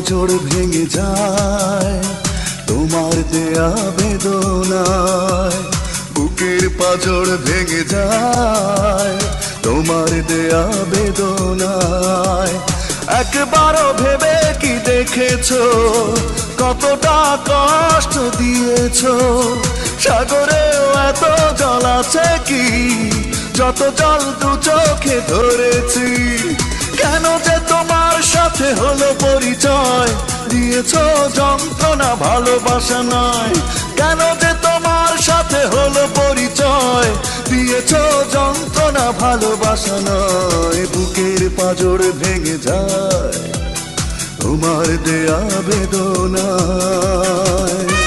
পাঁজর ভেঙে যায়, তোমার দেয়া বেদনায় বুকের পাঁজর ভেঙে যায়, তোমার দেয়া বেদনায়। একবারও ভেবে কি দেখেছ, কতটা কষ্ট দিয়েছ? সাগরেও এত জল আছে কি? যত জল দু চোখে ধরেছি, কেন যে তোমার সাথে হলো পরিচয়। দিয়েছ যন্ত্রণা, ভালোবাসা নয়। কেন যে তোমার সাথে হলো পরিচয়? দিয়েছ যন্ত্রণা, ভালোবাসা নয়। বুকের পাজর ভেঙে যায়। তোমার দেয়া বেদনায়।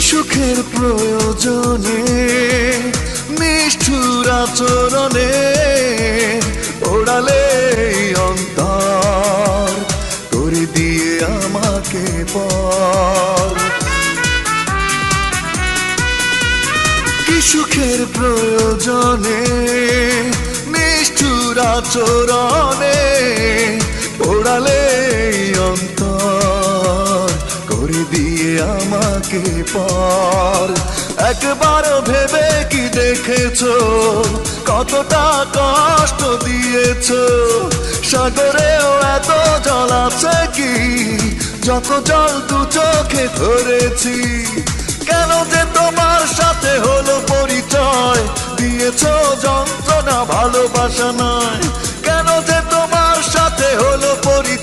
সুখের প্রয়োজনে, নিষ্ঠুর আচরণে ওড়ালে অন্তর, করে দিয়ে আমাকে পর। কি সুখের প্রয়োজনে, নিষ্ঠুর আচরণে ওড়ালে অন্তর আমাকে পর। একবার ভেবে কি দেখেছ? কতটা কষ্ট দিয়েছ? সাগরেও এত জল আছে কি? যত জল দু চোখে ধরেছি। কেন যে তোমার সাথে হলো পরিচয়? দিয়েছ যন্ত্রণা, ভালোবাসা নয়।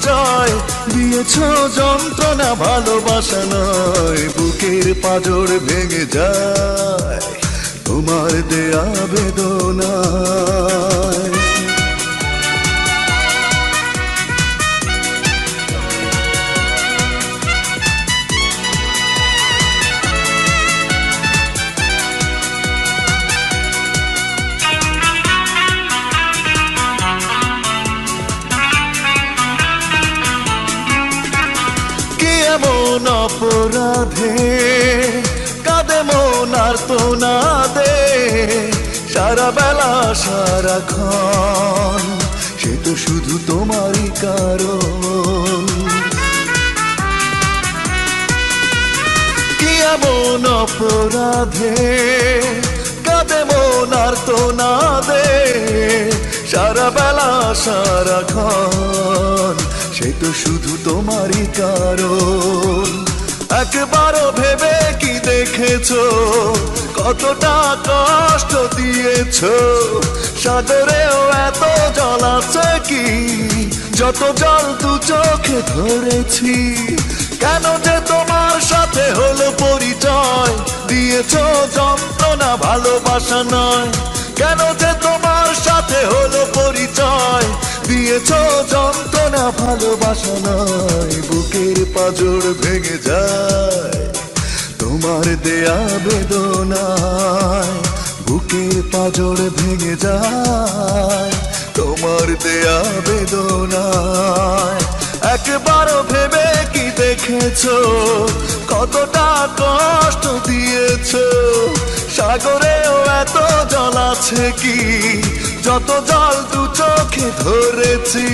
পরিচয় দিয়েছ যন্ত্রণা ভালোবাসা নয় বুকের পাজর ভেঙে যায় তোমার দেয়া বেদনায়। অপরাধে কাঁদে মন আর তো না দে। সারা বেলা সারাক্ষণ সে তো শুধু তোমারই কারণ। কি এমন অপরাধে, কাঁদে মন আর তো না দে। সারা বেলা সারাক্ষণ সে তো শুধু তোমারই কারণ। একবারও ভেবে কি দেখেছ? কতটা কষ্ট দিয়েছ? সাগরেও এত জল আছে কি? যত জল দু চোখে ধরেছি, কেন যে তোমার সাথে হলো পরিচয়? দিয়েছ যন্ত্রণা, ভালোবাসা নয়, কেন যে তোমার সাথে হলো পরিচয়? দিয়েছ যন্ত্রণা, ভালোবাসা বুকের পাজর ভেঙে যায়। তোমার দেয়া বেদনায় বুকের পাজর ভেঙে যায়। তোমার দেয়া বেদনায় একবারও ভেবে কি দেখেছ? কতটা কষ্ট দিয়েছ? সাগরেও এত জল আছে কি? যত জল দু চোখে ধরেছি,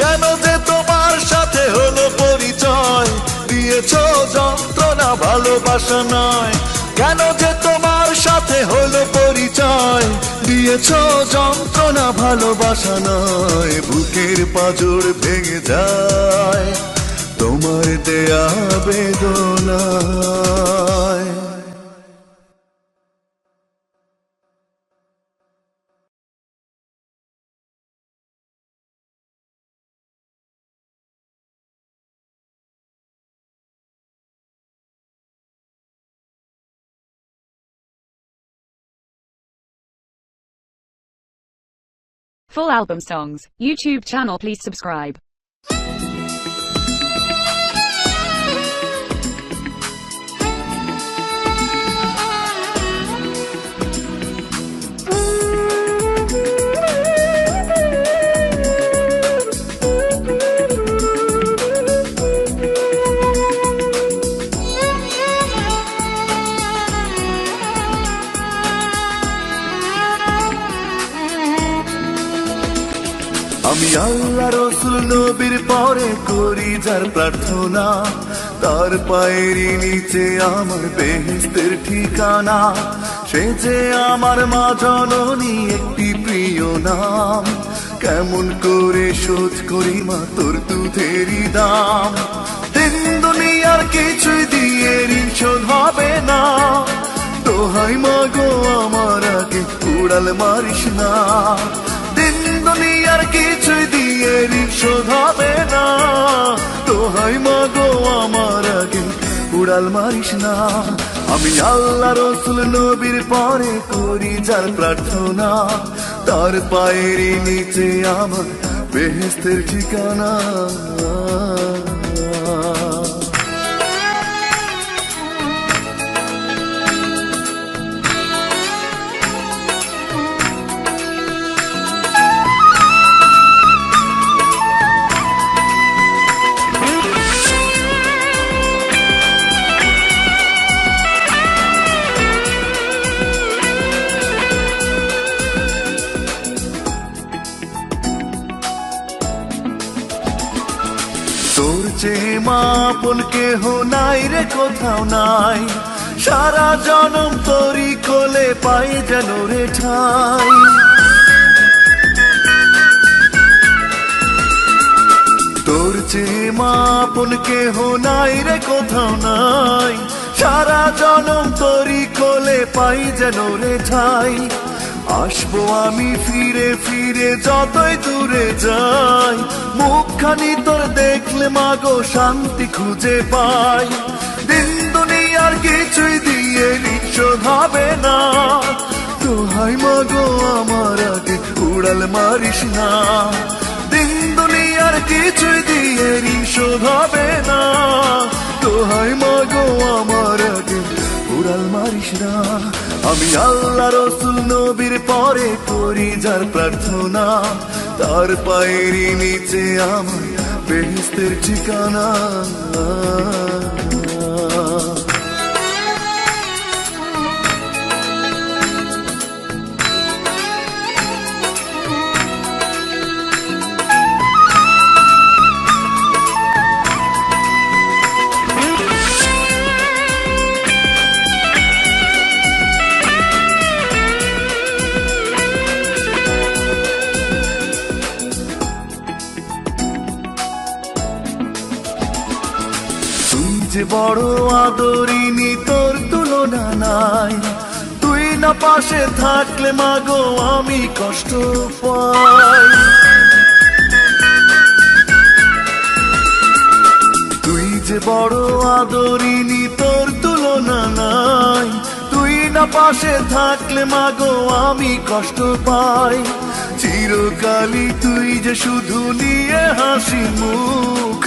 কেন যে তোমার সাথে হলো পরিচয়? দিয়েছ যন্ত্রণা, ভালোবাসা নয়। কেন যে তোমার সাথে হলো পরিচয়? দিয়েছ যন্ত্রণা, ভালোবাসা নয়। বুকের পাজর ভেঙে যায়, তোমার দেয়া বেদনায়। Full album songs. YouTube channel please subscribe. যার প্রার্থনা, তার পায়েরই নিচে আমার বেহেস্তের ঠিকানা। সে যে আমার মা জননী একটি প্রিয় নাম, কেমন করে শোধ করি মা তোর দুধেরই দাম? দুনিয়ার কিছুই দিয়ে ঋণ হবে না। দোহাই মাগো আমার আগে, উড়াল মারিস না। দিন দুনিয়ার কিছুই দিয়ে ঋণ শোধ হবে না। তোহাই মাগো আমার আগে, উড়াল মারিস না। আমি আল্লাহ রসুল নবীর পরে করি যার প্রার্থনা। তার পায়ের নিচে আমার বেহেস্তের ঠিকানা। তোর যে মা আপন কেহ নাই রে কোথাও নাই। সারা জনম তোরই কোলে পাই যেন রে ঠাই। তোর যে মা আপন কেহ নাই রে কোথাও নাই। সারা জনম তোরই কোলে পাই যেন রে ঠাই। আসব আমি ফিরে ফিরে যতই দূরে যাই মুখখানি তোর দেখলে মাগো শান্তি খুঁজে পাই। দিন দুনিয়ার কিছুই দিয়ে নিঃশোধ হবে না। দোহাই মাগো, আমার আগে উড়াল মারিস না। দিন দুনিয়ার কিছুই দিয়ে নিঃশোধ হবে না। দোহাই মাগো, আমার আগে উড়াল মারিস না। আমি আল্লাহ রসুল, নবীর পরে করি যার প্রার্থনা। তার পায়েরই নিচে আমার বেহেস্তের ঠিকানা। যে বড় আদরিনী তোর তুলনা নাই। তুই না পাশে থাকলে মাগো আমি কষ্ট পাই। তুই যে বড় আদরিনী তোর তুলনা নাই। তুই না পাশে থাকলে মাগো আমি কষ্ট পাই। চিরকালই তুই যে শুধু নিয়ে হাসি মুখ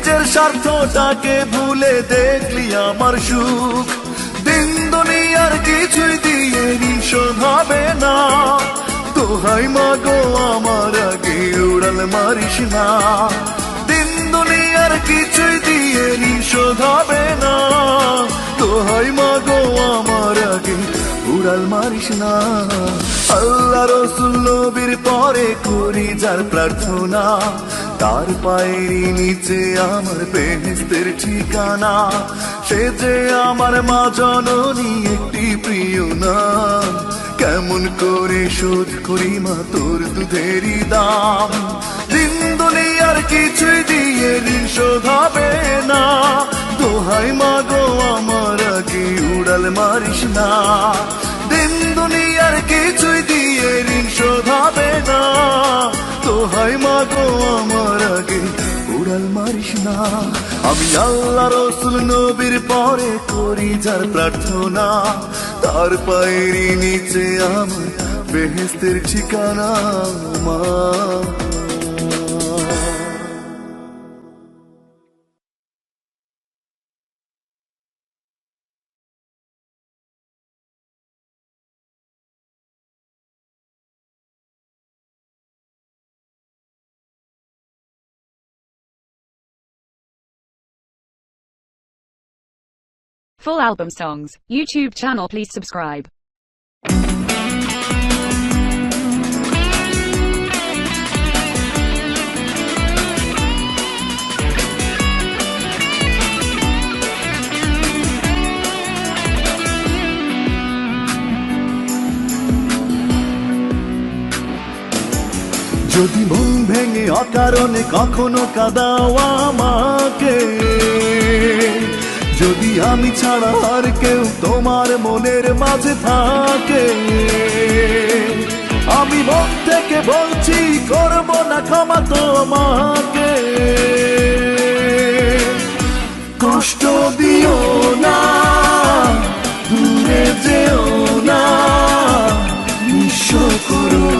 নিজের স্বার্থটাকে ভুলে দেখলি আমার সুখ। দিন দুনিয়ার কিছুই দিয়ে নিশোধ হবে না। দোহাই মাগো, আমার আগে উড়াল মারিস না। দিন দুনিয়ার কিছুই দিয়ে নিশোধ হবে না। দোহাই মাগো, আমার আগে উড়াল মারিস না। আল্লাহ রসুল নবীর পরে করি যার প্রার্থনা। তার পায়েরই নিচে আমার বেহেস্তের ঠিকানা। সে যে আমার মা জননী, একটি প্রিয় নাম। কেমন করে শোধ করি মা তোর দুধেরই দাম। দিন দুনিয়ার কিছুই দিয়ে ঋণ শোধ হবে না। দোহাই মাগো আমার আগে উড়াল মারিস না। না। আমি আল্লাহ রসুল, নবীর পরে করি যার প্রার্থনা। তার পায়ের নিচে আমার বেহেস্তের ঠিকানা মা Full album songs, YouTube channel please subscribe. যদি মন ভেঙে অকারণে কখনো কাদাও আমাকে যদি আমি ছাড়া আর কেউ তোমার মনের মাঝে থাকে, আমি মন থেকে বলছি, করব না ক্ষমা তোমাকে। কষ্ট দিও না, দূরে যেও না, নিঃস্ব করো।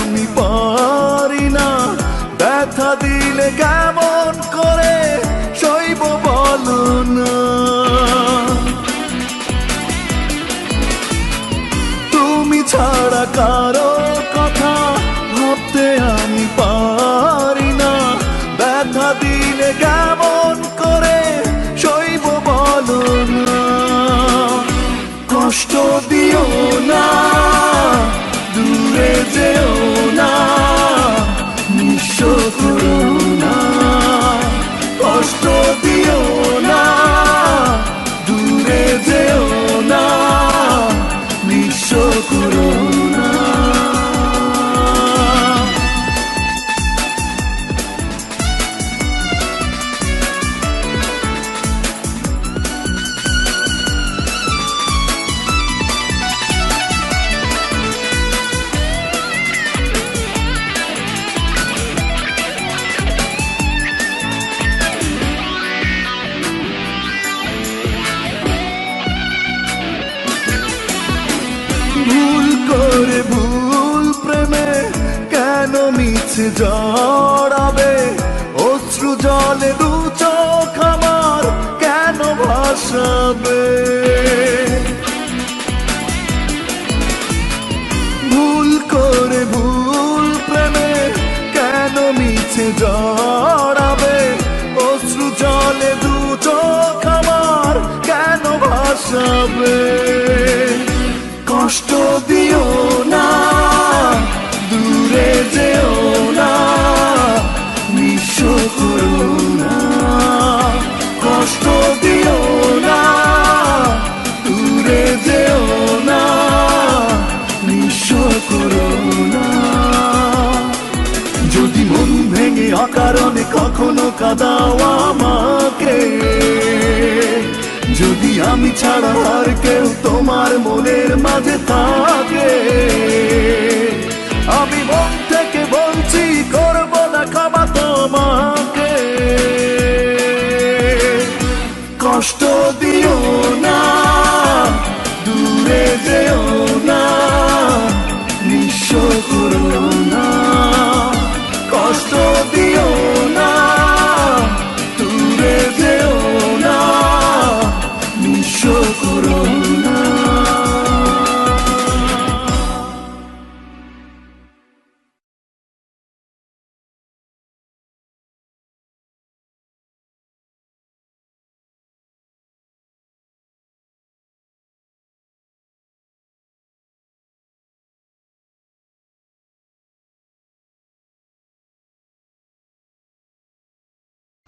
তুমি পারি না। ব্যথা দিলে কেমন জড়াবে অশ্রু জলে দুটো খাবার কেন ভাসাবে? কখনো কাদাও আমাকে। যদি আমি ছাড়া আর কেউ তোমার মনের মাঝে থাকে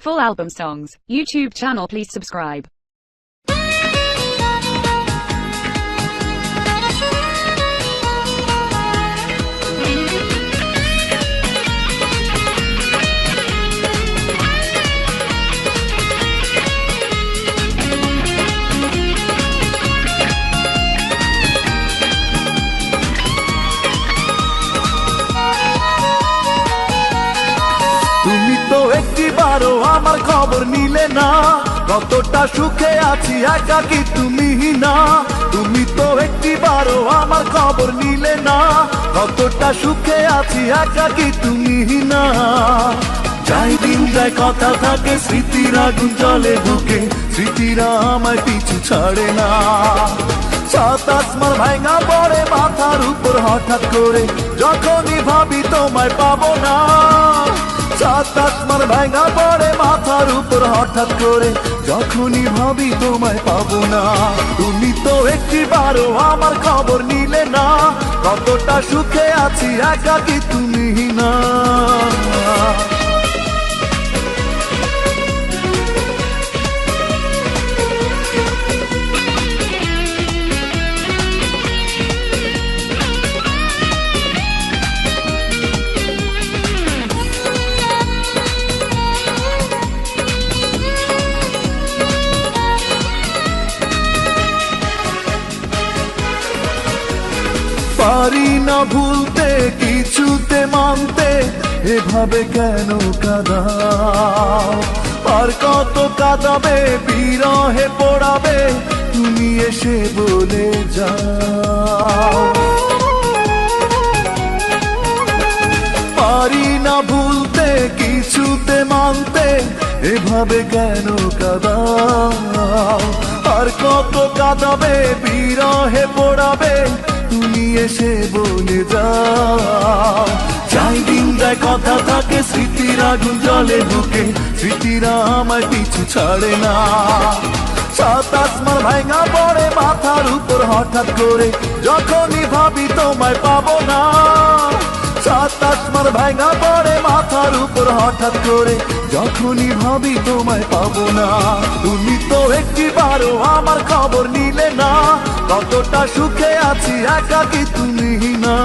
Full album songs, YouTube channel please subscribe. না, কতটা সুখে আছি, একা কি তুমি না? তুমি তো একটি বারো আমার খবর নিলে না। কতটা সুখে আছি, একা কি তুমি না? যাই দিন যায় কথা থাকে, স্মৃতির আগুন জলে ঢুকে, স্মৃতিরা আমার পিছু ছাড়ে না। সাত ভাঙা পড়ে মাথার উপর হঠাৎ করে, যখনই ভাবি তোমায় পাবো না। সাত আসমার ভাঙা পড়ে মাথার উপর হঠাৎ করে। যখনই ভাবি তোমায় পাবো না, তুমি তো একটি বারো আমার খবর নিলে না। কতটা সুখে আছি, একাকি তুমি না। ভুলতে, কিছুতে মানতে, এভাবে কেন কাদাও? আর কত কাঁদাবে, বিরহে পড়াবে, তুমি এসে বলে যাও। পারি না ভুলতে, কিছুতে মানতে, এভাবে কেন কাদাও? আর কত কাঁদাবে, বিরহে পড়াবে তুমি এসে বলে যাও যাই দিন যায় কথা থাকে, স্মৃতির আগুন জলে ঢুকে, স্মৃতিরা আমার পিছু ছাড়ে না। সাত আসমার ভাঙা পড়ে, মাথার উপর হঠাৎ করে, যখনই ভাবি তোমায় পাবো না। সাত আসমার ভাঙা পড়ে, মাথার উপর হঠাৎ করে, যখনই ভাবি তোমায় পাবো না। তুমি তো একটি বারো আমার খবর নিলে না। কতটা সুখে আছি একাকি তুমি না।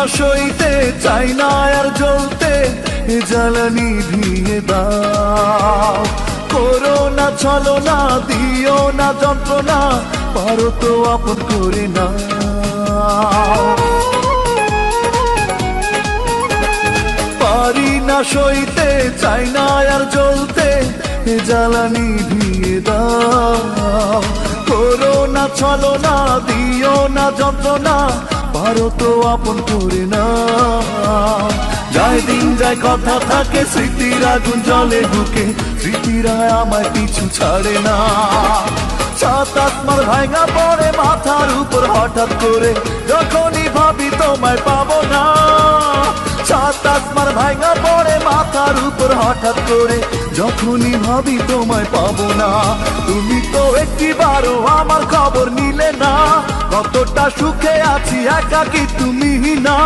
না সইতে চাই না আর জ্বলতে জ্বালানি ভিয়ে দাও। করো না চলো না, দিও না যন্ত্রণা, পারো তো আপন করে না। পারি না সইতে, চাই না আর জ্বলতে জ্বালানি ভিয়ে দাও। করো না চলো না, দিও না যন্ত্রণা পারো তো আপন করে না। যায় দিন যায় কথা থাকে, স্মৃতির আগুন জলে ঢুকে, স্মৃতিরা আমার পিছু ছাড়ে না। সাত আসমার ভাঙা পড়ে মাথার উপর হঠাৎ করে, যখনই ভাবি তোমায় পাবো না। সাত পড়ে, মাথার উপর হঠাৎ করে, যখনই ভাবি তোমায় পাবো না, তুমি তো একটি বারো আমার খবর নিলে না। কতটা সুখে আছি একাকি তুমি না।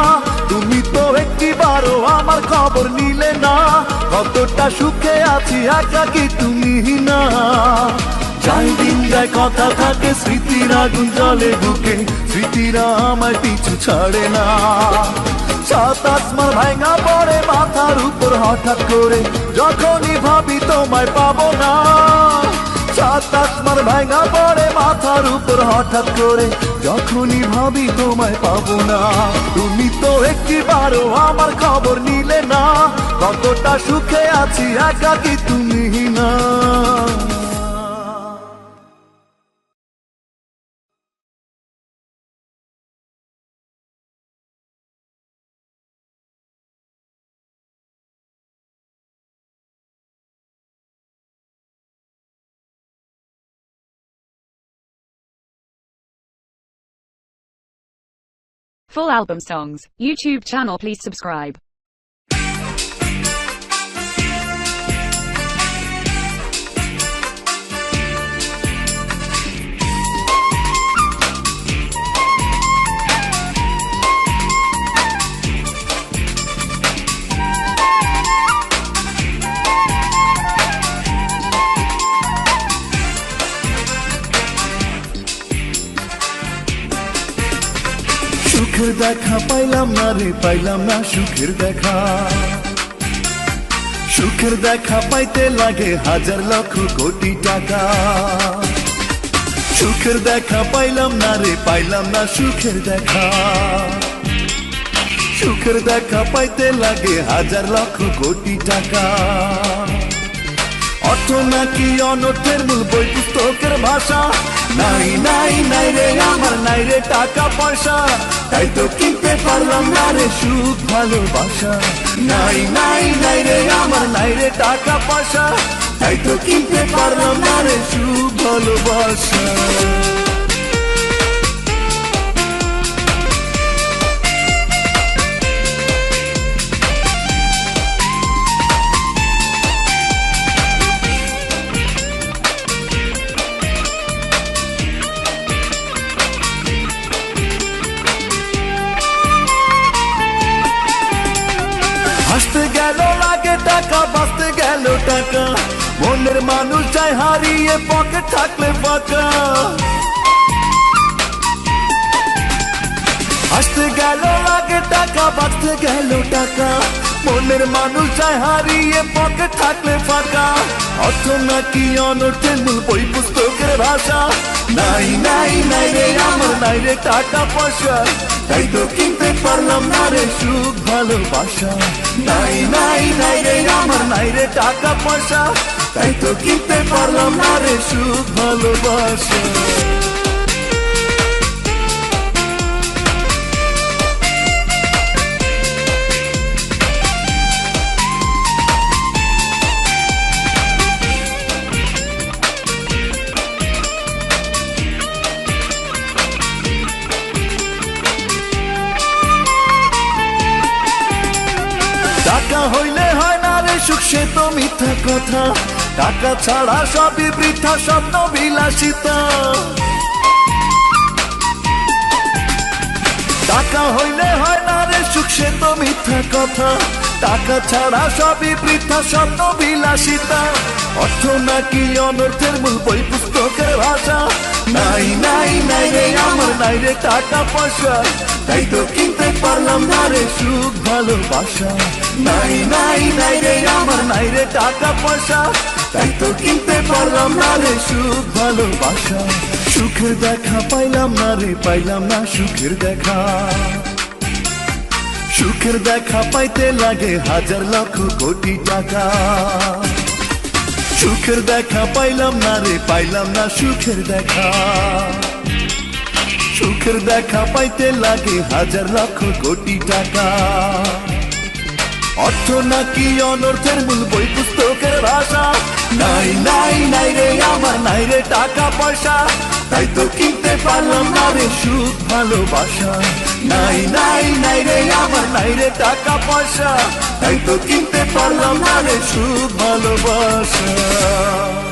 তুমি তো একটি বারো আমার খবর নিলে না। কতটা সুখে আছি একাকি তুমি না। যাই দিন যায় কথা থাকে, স্মৃতির আগুন ঢুকে, স্মৃতিরা আমার পিছু ছাড়ে না। সাত আসমার ভাঙা পড়ে মাথার উপর হঠাৎ করে, যখনই ভাবি তোমায় পাবো না। সাত আসমার ভাঙা পড়ে মাথার উপর হঠাৎ করে, যখনই ভাবি তোমায় পাবো না। তুমি তো একটি বারো আমার খবর নিলে না, কতটা সুখে আছি একাকি তুমি না? Full album songs. YouTube channel please subscribe. দেখা পাইলাম না রে পাইলাম না সুখের দেখা। সুখের দেখা পাইতে লাগে হাজার লক্ষ কোটি টাকা। সুখের দেখা পাইলাম না রে, পাইলাম না সুখের দেখা। সুখের দেখা পাইতে লাগে হাজার লক্ষ কোটি টাকা। অর্থ নাকি অনর্থের মূল বই পুস্তকের ভাষা? নাই নাই নাই রে, আমার নাই রে টাকা পয়সা। তাই তো কিনতে পারলাম না রে সুখ ভালোবাসা। নাই নাই নাই রে, আমার নাই রে টাকা পয়সা। তাই তো কিনতে পারলাম না রে সুখ ভালোবাসা। মনের মানুষ চাই হারিয়ে পকেট থাকলে ফাঁকা হাসতে গেল লাগে টাকা, বাঁচতে গেল টাকা। মনের মানুষ চাই হারিয়ে পকেট থাকলে ফাঁকা। অর্থ নাকি অনর্থের মূল বই পুস্তকের ভাষা। নাই নাই নাই রে আমার নাই রে টাকা পয়সা। তাই তো কিনতে পারলাম না রে সুখ, ভালোবাসা। নাই নাই নাই রে আমার নাই রে টাকা পয়সা। তাই তো কিনতে পারলাম না রে, সুখ ভালোবাসা। টাকা হইলে হয় না রে সুখ, সে তো মিথ্যা কথা। টাকা ছাড়া সবই বৃথা, স্বপ্ন বিলাসিতা। টাকা হইলে হয় না রে সুখ, সে তো মিথ্যা কথা। টাকা ছাড়া সবই বৃথা, স্বপ্ন বিলাসিতা। অর্থ নাকি অনর্থের মূল বই, পুস্তকের ভাষা। নাই নাই নাই রে, আমার নাই রে টাকা পয়সা। তাই তো কিনতে পারলাম না রে সুখ, ভালোবাসা। নাই নাই নাই রে, আমার নাই রে টাকা পয়সা। তাই তো কিনতে পারলাম না রে সুখ ভালোবাসা। সুখের দেখা পাইলাম না রে, পাইলাম না সুখের দেখা। সুখের দেখা পাইতে লাগে হাজার লক্ষ কোটি টাকা। সুখের দেখা পাইলাম না রে, পাইলাম না সুখের দেখা। সুখের দেখা পাইতে লাগে হাজার লক্ষ কোটি টাকা। অর্থ নাকি অনর্থের মূল বই পুস্তকের ভাষা? নাই নাই নাই রে আমার, নাই রে টাকা পয়সা। তাই তো কিনতে পারলাম না রে সুখ, ভালোবাসা। নাই নাই নাই রে আমার, নাই রে টাকা পয়সা। তাই তো কিনতে পারলাম না রে সুখ, ভালোবাসা।